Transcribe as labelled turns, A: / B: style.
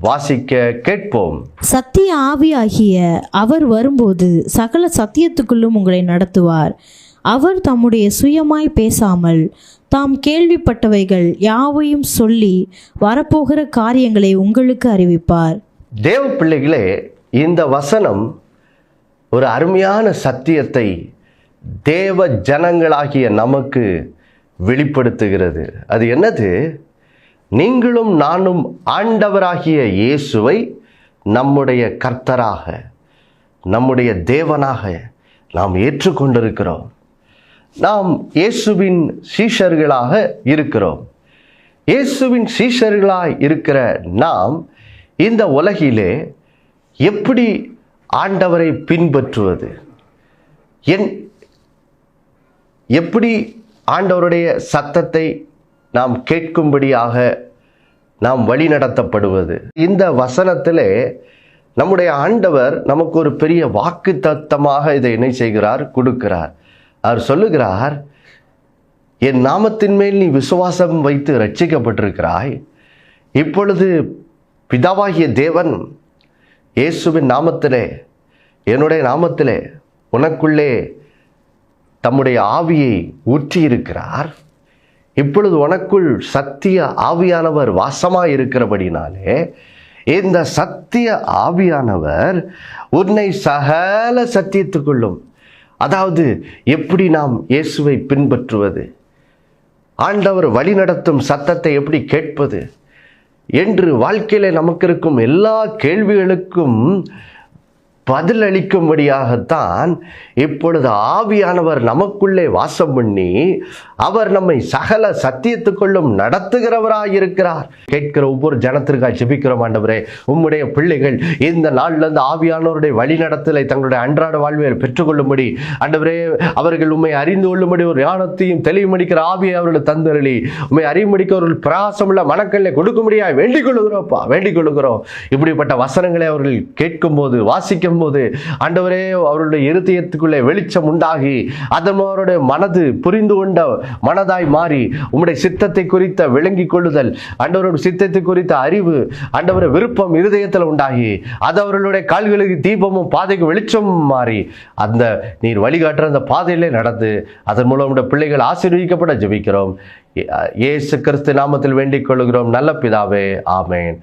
A: வாசிக்க கேட்போம்.
B: சத்திய ஆவியாகிய அவர் வரும்போது சகல சத்தியத்துக்குள்ளும் உங்களை நடத்துவார். அவர் தம்முடைய சுயமாய் பேசாமல் தாம் கேள்விப்பட்டவைகள் யாவையும் சொல்லி வரப்போகிற காரியங்களை உங்களுக்கு அறிவிப்பார்.
A: தேவ பிள்ளைகளே இந்த வசனம் ஒரு அருமையான சத்தியத்தை தேவ ஜனங்களாகிய நமக்கு வெளிப்படுத்துகிறது. அது என்னது? நீங்களும் நானும் ஆண்டவராகிய இயேசுவை நம்முடைய கர்த்தராக நம்முடைய தேவனாக நாம் ஏற்றுக்கொண்டிருக்கிறோம். நாம் இயேசுவின் சீஷர்களாக இருக்கிறோம். இயேசுவின் சீஷர்களாக இருக்கிற நாம் இந்த உலகிலே எப்படி ஆண்டவரை பின்பற்றுவது? என் எப்படி ஆண்டவருடைய சத்தத்தை நாம் கேட்கும்படியாக நாம் வழி நடத்தப்படுவது இந்த வசனத்திலே நம்முடைய ஆண்டவர் நமக்கு ஒரு பெரிய வாக்கு தத்தமாக இதை என்ன செய்கிறார் கொடுக்கிறார். அவர் சொல்லுகிறார் என் நாமத்தின் மேல் நீ விசுவாசம் வைத்து ரட்சிக்கப்பட்டிருக்கிறாய் இப்பொழுது பிதாவாகிய தேவன் இயேசுவின் நாமத்திலே என்னுடைய நாமத்திலே உனக்குள்ளே தம்முடைய ஆவியை ஊற்றியிருக்கிறார். இப்பொழுது உனக்குள் சத்திய ஆவியானவர் வாசமாக இருக்கிறபடினாலே இந்த சத்திய ஆவியானவர் உன்னை சகல சத்தியத்துக்குள்ளும் அதாவது எப்படி நாம் இயேசுவை பின்பற்றுவது ஆண்டவர் வழிநடத்தும் சத்தத்தை எப்படி கேட்பது என்று வாழ்க்கையில் நமக்கு இருக்கும் எல்லா கேள்விகளுக்கும் பதிலளிக்கும்படியாகத்தான் இப்பொழுது ஆவியானவர் நமக்குள்ளே வாசம் பண்ணி அவர் நம்மை சகல சத்தியத்துக்குள்ளும் நடத்துகிறவராக இருக்கிறார் கேட்கிற ஒவ்வொரு ஜனத்திற்காக ஜெபிக்கிறோம் ஆண்டவரே. உம்முடைய பிள்ளைகள் இந்த நாளில் இருந்து ஆவியானவருடைய வழிநடத்தலை தங்களுடைய அன்றாட வாழ்வில் பெற்றுக்கொள்ளும்படி ஆண்டவரே அவர்கள் உண்மை அறிந்து கொள்ளும்படி ஒரு ஞானத்தையும் தெளிவுமடிக்கிற ஆவியை அவர்கள் தந்தருளி. உண்மை அறிவுமடிக்க ஒரு பிரகாசமுள்ள மனக்கல்லை கொடுக்கும்படியாய் வேண்டிக் கொள்ளுகிறோம்ப்பா வேண்டிக் கொள்ளுகிறோம். இப்படிப்பட்ட வசனங்களை அவர்கள் கேட்கும்போது வாசிக்கும் போது ஆண்டவரே அவருடைய இருதயத்துக்குள்ளே வெளிச்சம் உண்டாகி அதன் அவருடைய மனது புரிந்து கொண்ட மனதாய் மாறி உம்முடைய சித்தத்தை குறித்த விளங்கி கொள்ளுதல் ஆண்டவருடைய சித்தத்தை குறித்த அறிவு ஆண்டவரை விருப்பம் இருதயத்தில் உண்டாகி அது அவர்களுடைய கால்களுக்கு தீபமும் பாதைக்கு வெளிச்சமும் மாறி அந்த நீர் வழிகாட்டுற அந்த பாதையிலே நடந்து அதன் மூலம் உடைய பிள்ளைகள் ஆசீர்வதிக்கப்பட ஜெபிக்கிறோம். இயேசு கிறிஸ்து நாமத்தில் வேண்டிக் கொள்கிறோம். நல்ல பிதாவே ஆமேன்.